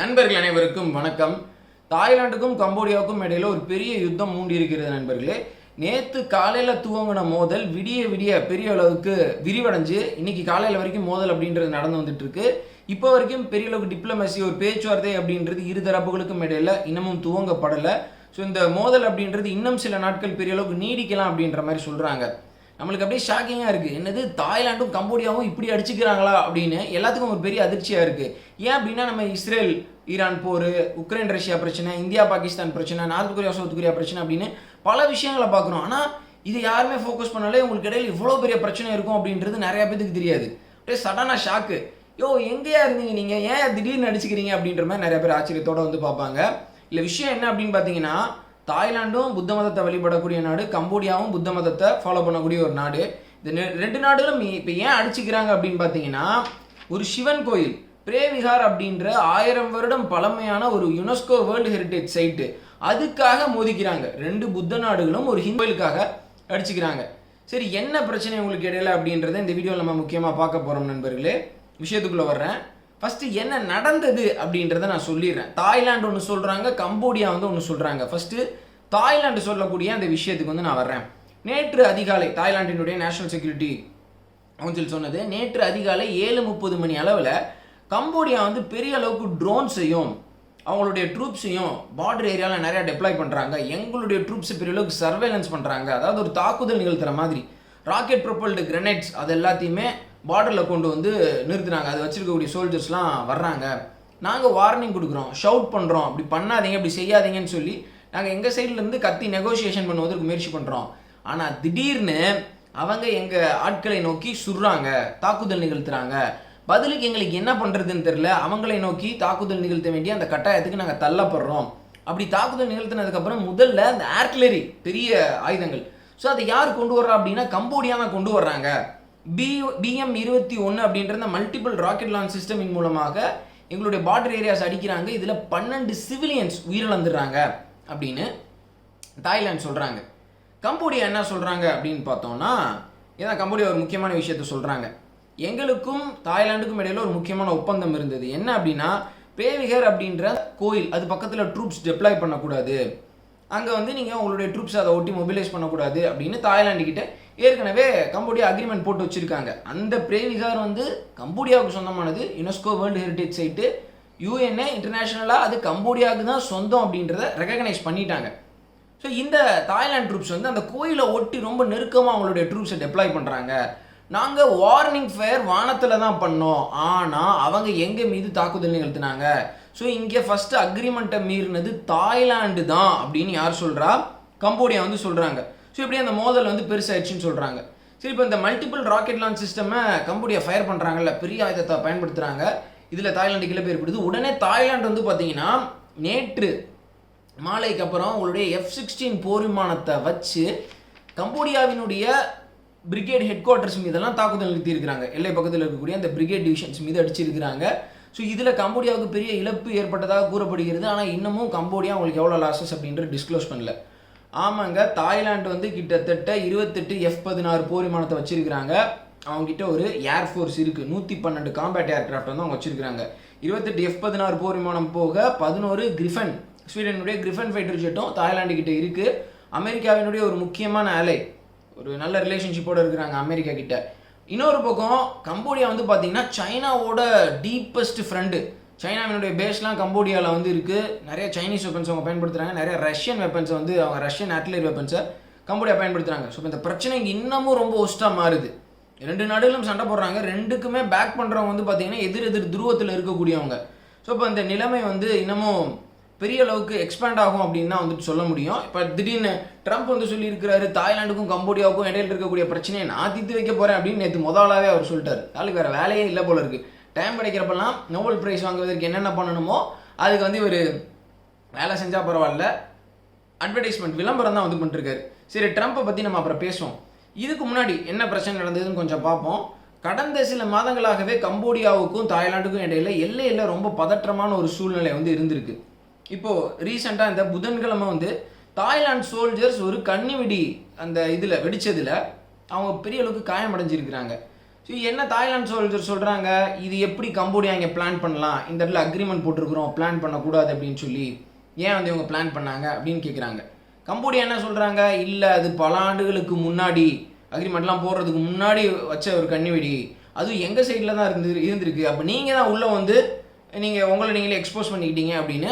நண்பர்கள் அனைவருக்கும் வணக்கம். தாய்லாந்துக்கும் கம்போடியாவுக்கும் இடையில ஒரு பெரிய யுத்தம் மூண்டி இருக்கிறது நண்பர்களே. நேற்று காலையில துவங்கின மோதல் விடிய விடிய பெரிய அளவுக்கு விரிவடைஞ்சு இன்னைக்கு காலையில வரைக்கும் மோதல் அப்படின்றது நடந்து வந்துட்டு இருக்கு இப்போ வரைக்கும் பெரிய அளவுக்கு டிப்ளமசி ஒரு பேச்சுவார்த்தை அப்படின்றது இரு தரப்புகளுக்கும் இடையில இன்னமும் துவங்கப்படலை. ஸோ இந்த மோதல் அப்படின்றது இன்னும் சில நாட்கள் பெரிய அளவுக்கு நீடிக்கலாம் அப்படின்ற மாதிரி சொல்றாங்க. நம்மளுக்கு அப்படியே ஷாக்கிங்காக இருக்குது என்னது? தாய்லாண்டும் கம்போடியாவும் இப்படி அடிச்சுக்கிறாங்களா அப்படின்னு எல்லாத்துக்கும் ஒரு பெரிய அதிர்ச்சியாக இருக்குது ஏன் அப்படின்னா நம்ம இஸ்ரேல் ஈரான் போர் உக்ரைன் ரஷ்யா பிரச்சனை இந்தியா பாகிஸ்தான் பிரச்சனை நார்த் கொரியா சவுத் கொரியா பிரச்சனை அப்படின்னு பல விஷயங்களை பார்க்குறோம். ஆனால் இது யாருமே ஃபோக்கஸ் பண்ணாலே உங்களுக்கு இடையில் இவ்வளோ பெரிய பிரச்சனை இருக்கும் அப்படின்றது நிறைய பேத்துக்கு தெரியாது. அப்படியே சடனாக ஷாக்கு யோ எங்கேயா இருந்தீங்க நீங்கள் ஏன் திடீர்னு அடிச்சுக்கிறீங்க அப்படின்ற மாதிரி நிறைய பேர் ஆச்சரியத்தோட வந்து பார்ப்பாங்க. இல்லை விஷயம் என்ன அப்படின்னு பார்த்தீங்கன்னா தாய்லாண்டும் புத்த மதத்தை வழிபடக்கூடிய நாடு கம்போடியாவும் புத்த மதத்தை ஃபாலோ பண்ணக்கூடிய ஒரு நாடு. இந்த ரெண்டு நாடுகளும் இப்போ ஏன் அடிச்சுக்கிறாங்க அப்படின்னு பார்த்தீங்கன்னா ஒரு சிவன் கோயில் பிரேவிகார் அப்படின்ற ஆயிரம் வருடம் பழமையான ஒரு யுனெஸ்கோ வேர்ல்டு ஹெரிட்டேஜ் சைட்டு. அதுக்காக மோதிக்கிறாங்க. ரெண்டு புத்த நாடுகளும் ஒரு ஹிந்து கோயிலுக்காக அடிச்சுக்கிறாங்க. சரி என்ன பிரச்சனை உங்களுக்கு இடையில அப்படின்றத இந்த வீடியோவில் நம்ம முக்கியமாக பார்க்க போகிறோம் நண்பர்களே. விஷயத்துக்குள்ளே வர்றேன். ஃபஸ்ட்டு என்ன நடந்தது அப்படின்றத நான் சொல்லிடுறேன். தாய்லாந்து ஒன்று சொல்கிறாங்க கம்போடியா வந்து ஒன்று சொல்கிறாங்க ஃபஸ்ட்டு தாய்லாந்து சொல்லக்கூடிய அந்த விஷயத்துக்கு வந்து நான் வர்றேன். நேற்று அதிகாலை தாய்லாண்டினுடைய நேஷனல் செக்யூரிட்டி கவுன்சில் சொன்னது நேற்று அதிகாலை ஏழு முப்பது மணி அளவில் கம்போடியா வந்து பெரிய அளவுக்கு ட்ரோன்ஸையும் அவங்களுடைய ட்ரூப்ஸையும் பார்டர் ஏரியாவில் நிறையா டெப்ளாய் பண்ணுறாங்க எங்களுடைய ட்ரூப்ஸ் பெரிய அளவுக்கு சர்வேலன்ஸ் பண்ணுறாங்க அதாவது ஒரு தாக்குதல் நிகழ்த்துற மாதிரி. ராக்கெட் ப்ரொப்பல்டு கிரனேட்ஸ் அது எல்லாத்தையுமே பார்டரில் கொண்டு வந்து நிறுத்தினாங்க. அது வச்சுருக்கக்கூடிய சோல்ஜர்ஸ்லாம் வர்றாங்க. நாங்கள் வார்னிங் கொடுக்குறோம். ஷவுட் பண்ணுறோம் அப்படி பண்ணாதீங்க அப்படி செய்யாதீங்கன்னு சொல்லி நாங்கள் எங்கள் சைட்லேருந்து கத்தி நெகோசியேஷன் பண்ணுவதற்கு முயற்சி பண்ணுறோம் ஆனால் திடீர்னு அவங்க எங்கள் ஆட்களை நோக்கி சுடுறாங்க தாக்குதல் நிகழ்த்துறாங்க. பதிலுக்கு எங்களுக்கு என்ன பண்ணுறதுன்னு தெரில அவங்களை நோக்கி தாக்குதல் நிகழ்த்த வேண்டிய அந்த கட்டாயத்துக்கு நாங்கள் தள்ளப்படுறோம். அப்படி தாக்குதல் நிகழ்த்தினதுக்கப்புறம் முதல்ல அந்த ஆர்ட்லரி பெரிய ஆயுதங்கள். ஸோ அதை யார் கொண்டு வர்றா அப்படின்னா கம்போடியா கொண்டு வர்றாங்க. பி பிஎம் இருபத்தி ஒன்று அப்படின்ற அந்த மல்டிபிள் ராக்கெட் லான்ச் சிஸ்டமின் மூலமாக எங்களுடைய பார்டர் ஏரியாஸ் அடிக்கிறாங்க. இதில் பன்னெண்டு சிவிலியன்ஸ் உயிரிழந்துடுறாங்க அப்படின்னு தாய்லாந்து சொல்கிறாங்க கம்போடியா என்ன சொல்கிறாங்க அப்படின்னு பார்த்தோம்னா இதான் கம்போடியா ஒரு முக்கியமான விஷயத்த சொல்கிறாங்க எங்களுக்கும் தாய்லாந்துக்கும் இடையில ஒரு முக்கியமான ஒப்பந்தம் இருந்தது. என்ன அப்படின்னா பேவிகர் அப்படின்ற கோயில் அது பக்கத்தில் ட்ரூப்ஸ் டெப்ளாய் பண்ணக்கூடாது. அங்கே வந்து நீங்கள் உங்களுடைய ட்ரூப்ஸ் அதை ஒட்டி மொபிலைஸ் பண்ணக்கூடாது அப்படின்னு தாய்லாந்து கிட்ட ஏற்கனவே கம்போடியா அக்ரிமெண்ட் போட்டு வச்சுருக்காங்க. அந்த பிரேவிகார் வந்து கம்போடியாவுக்கு சொந்தமானது UNESCO world heritage site UNA இன்டர்நேஷ்னலாக அது கம்போடியாவுக்கு தான் சொந்தம் அப்படின்றத ரெகக்னைஸ் பண்ணிட்டாங்க. ஸோ இந்த தாய்லாந்து ட்ரூப்ஸ் வந்து அந்த கோயிலை ஒட்டி ரொம்ப நெருக்கமாக அவங்களுடைய ட்ரூப்ஸை டெப்ளாய் பண்ணுறாங்க நாங்கள் வார்னிங் ஃபயர் வானத்தில் தான் பண்ணோம். ஆனால் அவங்க எங்கள் மீது தாக்குதல் நிகழ்த்தினாங்க? ஸோ இங்கே ஃபஸ்ட்டு அக்ரிமெண்ட்டை மீறினது தாய்லாந்து தான் அப்படின்னு யார் சொல்கிறா கம்போடியா வந்து சொல்கிறாங்க ஸோ இப்படி அந்த மோதல் வந்து பெருசாயிடுச்சுன்னு சொல்கிறாங்க சரி இப்போ இந்த மல்டிபிள் ராக்கெட் லான்ச் சிஸ்டமை கம்போடியா ஃபயர் பண்ணுறாங்கல்ல பெரிய ஆயுதத்தை பயன்படுத்துகிறாங்க இதில் தாய்லாந்து கீழே ஏற்படுது உடனே தாய்லாண்டு வந்து பார்த்தீங்கன்னா நேற்று மாலைக்கு அப்புறம் உங்களுடைய எஃப் சிக்ஸ்டீன் போர் விமானத்தை வச்சு கம்போடியாவினுடைய பிரிகேட் ஹெட் குவார்ட்டர்ஸ் மீதெல்லாம் தாக்குதல் நிறுத்தியிருக்கிறாங்க. எல்லை பக்கத்தில் இருக்கக்கூடிய அந்த பிரிகேட் டிவிஷன்ஸ் மீது அடிச்சிருக்கிறாங்க. ஸோ இதில் கம்போடியாவுக்கு பெரிய இழப்பு ஏற்பட்டதாக கூறப்படுகிறது. ஆனால் இன்னமும் கம்போடியா அவங்களுக்கு எவ்வளோ லாசஸ் அப்படின்றது டிஸ்க்ளோஸ் பண்ணல. ஆமாங்க தாய்லாந்து வந்து கிட்டத்தட்ட இருபத்தெட்டு எஃப் பதினாறு போர் விமானத்தை வச்சிருக்கிறாங்க. அவங்ககிட்ட ஒரு ஏர்ஃபோர்ஸ் இருக்குது நூற்றி பன்னெண்டு காம்பேட் ஏர்கிராஃப்ட் வந்து அவங்க வச்சிருக்கிறாங்க. இருபத்தெட்டு எஃப் பதினாறு போர் விமானம் போக பதினோரு கிரிஃபன் ஸ்வீடனுடைய கிரிஃபன் ஃபைட்டர் ஜெட்டும் தாய்லாந்து கிட்ட இருக்குது அமெரிக்காவினுடைய ஒரு முக்கியமான அலை ஒரு நல்ல ரிலேஷன்ஷிப்போடு இருக்கிறாங்க அமெரிக்கா கிட்ட. இன்னொரு பக்கம் கம்போடியா வந்து பார்த்தீங்கன்னா சைனாவோட டீப்பஸ்ட் ஃப்ரெண்டு சைனாவினுடைய பேஸ்லாம் கம்போடியாவில் வந்து இருக்குது நிறைய சைனீஸ் வெப்பன்ஸ் அவங்க பயன்படுத்துகிறாங்க நிறைய ரஷ்யன் வெப்பன்ஸை வந்து அவங்க ரஷ்யன் ஆர்டிலரி வெப்பன்ஸை கம்போடியா பயன்படுத்துகிறாங்க ஸோ இந்த பிரச்சனை இன்னமும் ரொம்ப ஒஸ்ட்டாக மாறுது. ரெண்டு நாடுகளும் சண்டை போடுறாங்க. ரெண்டுக்குமே பேக் பண்ணுறவங்க வந்து பார்த்தீங்கன்னா எதிர் எதிர் துருவத்தில் இருக்கக்கூடியவங்க. ஸோ இப்போ இந்த நிலைமை வந்து இன்னமும் பெரிய அளவுக்கு எக்ஸ்பேண்ட் ஆகும் அப்படின்னு தான் வந்துட்டு சொல்ல முடியும். இப்போ திடீர்னு ட்ரம்ப் வந்து சொல்லியிருக்கிறாரு தாய்லாந்துக்கும் கம்போடியாவுக்கும் இடையில இருக்கக்கூடிய பிரச்சனையை நான் தீர்த்து வைக்க போகிறேன் அப்படின்னு நேற்று முதலாவே அவர் சொல்லிட்டாரு. ஆளுக்கு வேறு வேலையே இல்லை போல இருக்குது டைம் கிடைக்கிறப்பெல்லாம் நோபல் ப்ரைஸ் வாங்குவதற்கு என்னென்ன பண்ணணுமோ அதுக்கு வந்து இவர் வேலை செஞ்சால் பரவாயில்ல. அட்வர்டைஸ்மெண்ட் விளம்பரம் தான் வந்து பண்ணிருக்காரு. சரி ட்ரம்ப்பை பற்றி நம்ம அப்புறம் பேசுவோம். இதுக்கு முன்னாடி என்ன பிரச்சனை நடந்ததுன்னு கொஞ்சம் பார்ப்போம். கடந்த சில மாதங்களாகவே கம்போடியாவுக்கும் தாய்லாண்டுக்கும் இடையில எல்லையில் ரொம்ப பதற்றமான ஒரு சூழ்நிலை வந்து இருந்திருக்கு. இப்போது ரீசெண்டாக இந்த புதன்கிழமை வந்து தாய்லாந்து சோல்ஜர்ஸ் ஒரு கன்னிவெடி அந்த இதில் வெடித்ததில் அவங்க பெரிய அளவுக்கு காயமடைஞ்சிருக்கிறாங்க. ஸோ என்ன தாய்லாந்து சோல்ஜர் சொல்கிறாங்க இது எப்படி கம்போடியா இங்கே பிளான் பண்ணலாம்? இந்த இடத்துல அக்ரிமெண்ட் போட்டிருக்கிறோம் பிளான் பண்ணக்கூடாது அப்படின்னு சொல்லி ஏன் வந்து இவங்க பிளான் பண்ணாங்க அப்படின்னு கேட்குறாங்க கம்போடியா என்ன சொல்கிறாங்க இல்லை அது பல ஆண்டுகளுக்கு முன்னாடி அக்ரிமெண்ட்லாம் போடுறதுக்கு முன்னாடி வச்ச ஒரு கன்னிவெடி அதுவும் எங்கள் சைடில் தான் இருந்து இருந்திருக்கு. அப்போ நீங்கள் தான் உள்ளே வந்து நீங்கள் உங்களை நீங்களே எக்ஸ்போஸ் பண்ணிக்கிட்டீங்க அப்படின்னு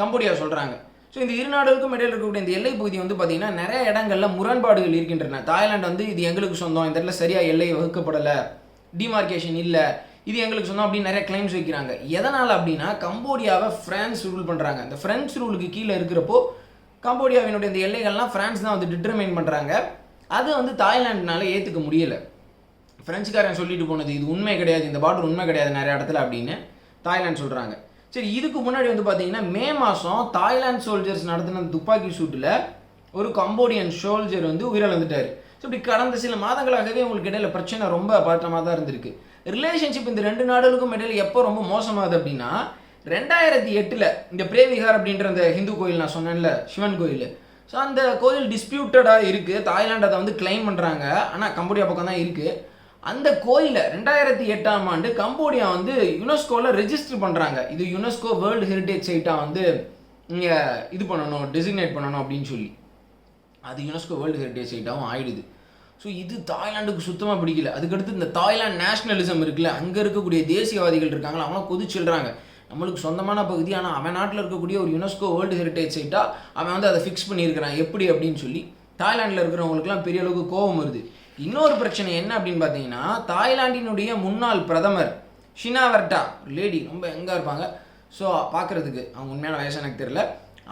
கம்போடியா சொல்கிறாங்க ஸோ இந்த இரு நாடுகளுக்கும் இடையில் இருக்கக்கூடிய இந்த எல்லை பகுதி வந்து பார்த்திங்கன்னா நிறைய இடங்கள்ல முரண்பாடுகள் இருக்கின்றன. தாய்லாந்து வந்து இது எங்களுக்கு சொந்தம். இந்த இடத்துல சரியாக எல்லை வகுக்கப்படலை. டிமார்கேஷன் இல்லை. இது எங்களுக்கு சொந்தம் அப்படின்னு நிறைய கிளைம்ஸ் வைக்கிறாங்க. எதனால் அப்படின்னா கம்போடியாவை ஃப்ரான்ஸ் ரூல் பண்ணுறாங்க இந்த ஃப்ரெண்ட்ஸ் ரூலுக்கு கீழே இருக்கிறப்போ கம்போடியாவினுடைய இந்த எல்லைகள்லாம் ஃப்ரான்ஸ் தான் வந்து டிட்டர்மைன் பண்ணுறாங்க அது வந்து தாய்லாண்டுனால ஏற்றுக்க முடியலை. ஃப்ரெஞ்சுக்காரன் சொல்லிட்டு போனது இது உண்மை கிடையாது. இந்த பார்டர் உண்மை கிடையாது. நிறைய இடத்துல அப்படின்னு தாய்லாந்து சொல்கிறாங்க சரி இதுக்கு முன்னாடி வந்து பார்த்தீங்கன்னா மே மாதம் தாய்லாந்து சோல்ஜர்ஸ் நடத்தின துப்பாக்கி சூட்டில் ஒரு கம்போடியன் சோல்ஜர் வந்து உயிரிழந்துட்டார் ஸோ இப்படி கடந்த சில மாதங்களாகவே உங்களுக்கு இடையில பிரச்சனை ரொம்ப பாட்டமாக தான் இருந்திருக்கு. ரிலேஷன்ஷிப் இந்த ரெண்டு நாடுகளுக்கும் இடையில எப்போ ரொம்ப மோசமாகுது அப்படின்னா ரெண்டாயிரத்தி எட்டில் இந்த பிரேவிகார் அப்படின்ற அந்த ஹிந்து கோயில் நான் சொன்னேன்ல சிவன் கோயில். ஸோ அந்த கோயில் டிஸ்பியூட்டடாக இருக்குது தாய்லாந்து அதை வந்து கிளைம் பண்ணுறாங்க ஆனால் கம்போடியா பக்கம் தான் இருக்குது அந்த கோயிலை ரெண்டாயிரத்தி எட்டாம் ஆண்டு கம்போடியா வந்து யுனெஸ்கோவில் ரெஜிஸ்டர் பண்ணுறாங்க இது யுனெஸ்கோ வேர்ல்டு ஹெரிட்டேஜ் சைட்டாக வந்து இங்கே இது பண்ணணும் டெசிக்னேட் பண்ணணும் அப்படின்னு சொல்லி. அது யுனெஸ்கோ வேர்ல்டு ஹெரிட்டேஜ் சைட்டாகவும் ஆயிடுது. ஸோ இது தாய்லாந்துக்கு சுத்தமாக பிடிக்கல. அதுக்கடுத்து இந்த தாய்லாந்து நேஷனலிசம் இருக்குல்ல அங்கே இருக்கக்கூடிய தேசியவாதிகள் இருக்காங்களா அவங்களாம் கொதிச்சிடுறாங்க. நம்மளுக்கு சொந்தமான பகுதி ஆனால் அவன் நாட்டில் இருக்கக்கூடிய ஒரு யுனெஸ்கோ வேர்ல்டு ஹெரிட்டேஜ் சைட்டாக அவன் வந்து அதை ஃபிக்ஸ் பண்ணியிருக்கிறான். எப்படி அப்படின்னு சொல்லி தாய்லாண்டில் இருக்கிறவங்களுக்குலாம் பெரிய அளவுக்கு கோபம் வருது. இன்னொரு பிரச்சனை என்ன அப்படின்னு பார்த்தீங்கன்னா தாய்லாந்தினுடைய முன்னாள் பிரதமர் ஷினாவர்டா லேடி ரொம்ப எங்கே இருப்பாங்க. ஸோ பார்க்குறதுக்கு அவங்க உண்மையான வயசு எனக்கு தெரியல.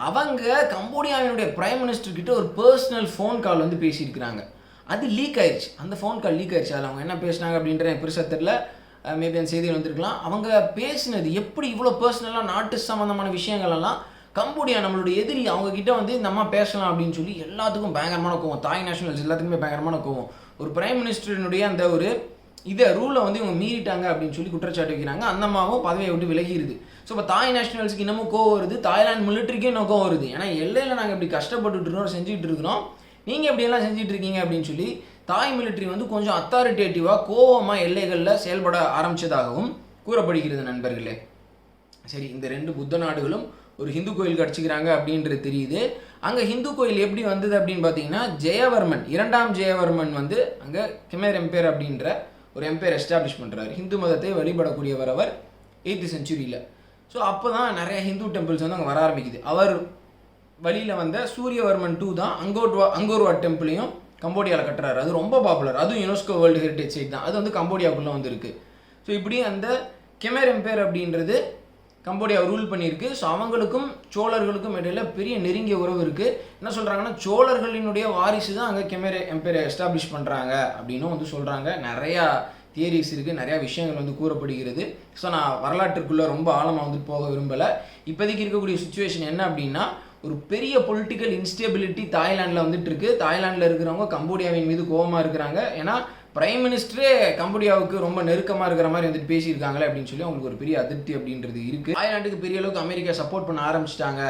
அவங்க கம்போடியாவினுடைய பிரைம் மினிஸ்டர்கிட்ட ஒரு பர்சனல் ஃபோன் கால் வந்து பேசியிருக்கிறாங்க. அது லீக் ஆயிடுச்சு அந்த ஃபோன் கால் லீக் ஆயிடுச்சு அதில் அவங்க என்ன பேசினாங்க அப்படின்ற எனக்கு பெருசாக தெரில மேபி அந்த செய்திகள் வந்திருக்கலாம். அவங்க பேசினது எப்படி இவ்வளோ பர்சனலாக நாட்டு சம்மந்தமான விஷயங்கள் எல்லாம் கம்போடியா நம்மளுடைய எதிரி அவங்க கிட்ட வந்து இந்த அம்மா பேசலாம் அப்படின்னு சொல்லி எல்லாத்துக்கும் பயங்கரமான கோவம். தாய் நேஷனல்ஸ் எல்லாத்துக்குமே பயங்கரமான கோவம். ஒரு பிரைம் மினிஸ்டரினுடைய அந்த ஒரு இதை ரூலை வந்து இவங்க மீறிட்டாங்க அப்படின்னு சொல்லி குற்றச்சாட்டு வைக்கிறாங்க. அந்த அம்மாவும் பதவியை விட்டு விலகிடுது ஸோ இப்போ தாய் நேஷனல்ஸ்க்கு இன்னமும் கோவம் வருது. தாய்லாந்து மிலிட்டரிக்கே இன்னும் கோவம் வருது. ஏன்னா எல்லையில் நாங்கள் இப்படி கஷ்டப்பட்டுட்டு இருக்கோம் செஞ்சுட்டு இருக்கிறோம். நீங்கள் எப்படியெல்லாம் செஞ்சுட்டு இருக்கீங்க அப்படின்னு சொல்லி தாய் மிலிட்டரி வந்து கொஞ்சம் அத்தாரிட்டேட்டிவாக கோவமாக எல்லைகளில் செயல்பட ஆரம்பித்ததாகவும் கூறப்படுகிறது நண்பர்களே. சரி இந்த ரெண்டு புத்த நாடுகளும் ஒரு ஹிந்து கோயில் கடிச்சிக்கிறாங்க அப்படின்றது தெரியுது. அங்கே ஹிந்து கோயில் எப்படி வந்தது அப்படின்னு பார்த்தீங்கன்னா ஜெயவர்மன் இரண்டாம் ஜெயவர்மன் வந்து அங்கே கிமேர் எம்பேர் அப்படின்ற ஒரு எம்பையர் எஸ்டாப்ளிஷ் பண்ணுறாரு ஹிந்து மதத்தை வழிபடக்கூடியவர் அவர் எயித்து செஞ்சுரியில் ஸோ அப்போ தான் நிறைய ஹிந்து டெம்பிள்ஸ் வந்து அங்கே வர ஆரம்பிக்குது. அவர் வழியில் வந்த சூரியவர்மன் டூ தான் அங்கோட்வா அங்கோர்வா டெம்பிளையும் கம்போடியாவில் கட்டுறாரு. அது ரொம்ப பாப்புலர் அதுவும் யுனெஸ்கோ வேர்ல்டு ஹெரிட்டேஜ் சைட் தான். அது வந்து கம்போடியாவுக்குள்ளே வந்துருக்கு. ஸோ இப்படி அந்த கெமேர் எம்பேர் அப்படின்றது கம்போடியா ரூல் பண்ணியிருக்கு. ஸோ அவங்களுக்கும் சோழர்களுக்கும் இடையில பெரிய நெருங்கிய உறவு இருக்குது என்ன சொல்கிறாங்கன்னா சோழர்களினுடைய வாரிசு தான் அங்கே கெமேர எம்பையரை எஸ்டாப்ளிஷ் பண்ணுறாங்க அப்படின்னும் வந்து சொல்கிறாங்க நிறையா தியரிஸ் இருக்குது நிறையா விஷயங்கள் வந்து கூறப்படுகிறது. ஸோ நான் வரலாற்றுக்குள்ளே ரொம்ப ஆழமாக வந்து போக விரும்பலை. இப்போதைக்கு இருக்கக்கூடிய சுச்சுவேஷன் என்ன அப்படின்னா ஒரு பெரிய பொலிட்டிக்கல் இன்ஸ்டேபிலிட்டி தாய்லாண்டில் வந்துட்டு இருக்கு. தாய்லாண்டில் இருக்கிறவங்க கம்போடியாவின் மீது கோபமாக இருக்கிறாங்க. ஏன்னா பிரைம் மினிஸ்டரே கம்போடியாவுக்கு ரொம்ப நெருக்கமாக இருக்கிற மாதிரி வந்துட்டு பேசியிருக்காங்களே அப்படின்னு சொல்லி அவங்களுக்கு ஒரு பெரிய அதிருப்தி அப்படின்றது இருக்குது தாய்லாண்டுக்கு பெரிய அளவுக்கு அமெரிக்கா சப்போர்ட் பண்ண ஆரம்பிச்சிட்டாங்க.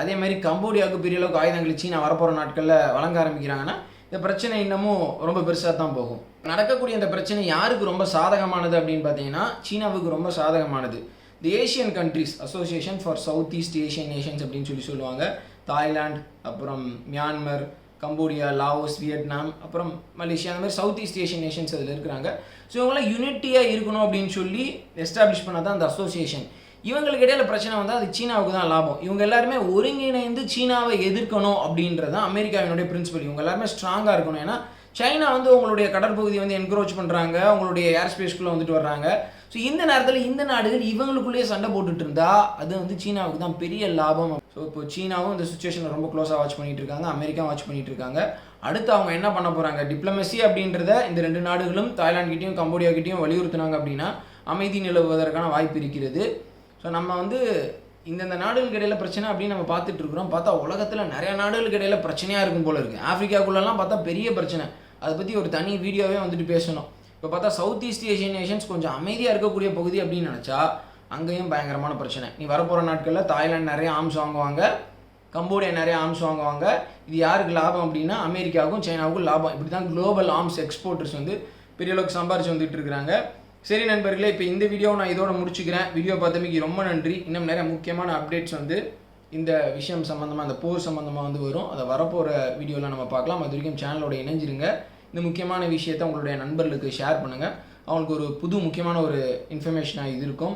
அதே மாதிரி கம்போடியாவுக்கு பெரிய அளவுக்கு ஆயுதங்களை சீனா வரப்போகிற நாட்களில் வழங்க ஆரம்பிக்கிறாங்கன்னா இந்த பிரச்சனை இன்னமும் ரொம்ப பெருசாக தான் போகும். நடக்கக்கூடிய இந்த பிரச்சனை யாருக்கு ரொம்ப சாதகமானது அப்படின்னு பார்த்தீங்கன்னா சீனாவுக்கு ரொம்ப சாதகமானது. The Asian countries association for south east Asian nations அப்படின்னு சொல்லி சொல்லுவாங்க. தாய்லாந்து அப்புறம் மியான்மர் கம்போடியா லாவோஸ் வியட்நாம் அப்புறம் மலேசியா அந்த மாதிரி சவுத் ஈஸ்ட் ஏஷியன் நேஷன்ஸ் அதில் இருக்கிறாங்க. ஸோ இவங்களாம் யூனிட்டியாக இருக்கணும் அப்படின்னு சொல்லி எஸ்டாப்ளிஷ் பண்ணால் தான் அந்த அசோசியேஷன் இவங்களுக்கு இடையில பிரச்சனை வந்தால் அது சீனாவுக்கு தான் லாபம். இவங்க எல்லாருமே ஒருங்கிணைந்து சீனாவை எதிர்க்கணும் அப்படின்றது தான் அமெரிக்காவினுடைய பிரின்சிபல் இவங்க எல்லாருமே ஸ்ட்ராங்காக இருக்கணும். ஏன்னா சைனா வந்து உங்களுடைய கடற்பகுதி வந்து என்க்ரோச் பண்ணுறாங்க உங்களுடைய ஏர் ஸ்பேஸ்குள்ளே வந்துட்டு வர்றாங்க. ஸோ இந்த நேரத்தில் இந்த நாடுகள் இவங்களுக்குள்ளேயே சண்டை போட்டுட்டு இருந்தா அது வந்து சீனாவுக்கு தான் பெரிய லாபம். ஸோ இப்போ சீனாவும் இந்த சுச்சுவேஷனை ரொம்ப க்ளோஸாக வாட்ச் பண்ணிட்டு இருக்காங்க. அமெரிக்கா வாட்ச் பண்ணிட்டு இருக்காங்க. அடுத்து அவங்க என்ன பண்ண போகிறாங்க டிப்ளமசி அப்படின்றத இந்த ரெண்டு நாடுகளும் தாய்லாந்துக்கிட்டையும் கம்போடியாக்கிட்டையும் வலியுறுத்தினாங்க அப்படின்னா அமைதி நிலவுவதற்கான வாய்ப்பு இருக்கிறது. ஸோ நம்ம வந்து இந்தந்த நாடுகளுக்கு இடையில பிரச்சனை அப்படின்னு நம்ம பார்த்துட்டு இருக்கிறோம். பார்த்தா உலகத்தில் நிறைய நாடுகளுக்கு இடையில பிரச்சனையாக இருக்கும் போல இருக்குது ஆஃப்ரிக்காக்குள்ளெல்லாம் பார்த்தா பெரிய பிரச்சனை. அதை பற்றி ஒரு தனி வீடியோவே வந்துட்டு பேசணும். இப்போ பார்த்தா சவுத் ஈஸ்ட் ஏஷியன் நேஷன்ஸ் கொஞ்சம் அமைதியாக இருக்கக்கூடிய பகுதி அப்படின்னு நினச்சா அங்கேயும் பயங்கரமான பிரச்சனை. நீ வரப்போகிற நாட்களில் தாய்லாந்து நிறைய ஆம்ஸ் வாங்குவாங்க கம்போடியா நிறைய ஆர்ம்ஸ் வாங்குவாங்க. இது யாருக்கு லாபம் அப்படின்னா அமெரிக்காவுக்கும் சைனாவுக்கும் லாபம். இப்படி தான் குளோபல் ஆர்ம்ஸ் எக்ஸ்போர்ட்டர்ஸ் வந்து பெரிய அளவுக்கு சம்பாரிச்சு வந்துட்டு இருக்கிறாங்க. சரி நண்பர்களே இப்போ இந்த வீடியோவை நான் இதோட முடிச்சுக்கிறேன். வீடியோ பார்த்தமைக்கு ரொம்ப நன்றி. இன்னும் நிறைய முக்கியமான அப்டேட்ஸ் வந்து இந்த விஷயம் சம்மந்தமாக அந்த போர் சம்மந்தமாக வந்து வரும். அதை வரப்போகிற வீடியோவில் நம்ம பார்க்கலாம். அது வரைக்கும் சேனலோட இணைஞ்சிருங்க. இந்த முக்கியமான விஷயத்தை உங்களுடைய நண்பர்களுக்கு ஷேர் பண்ணுங்கள் அவங்களுக்கு ஒரு புது முக்கியமான ஒரு இன்ஃபர்மேஷனாக இருக்கும்.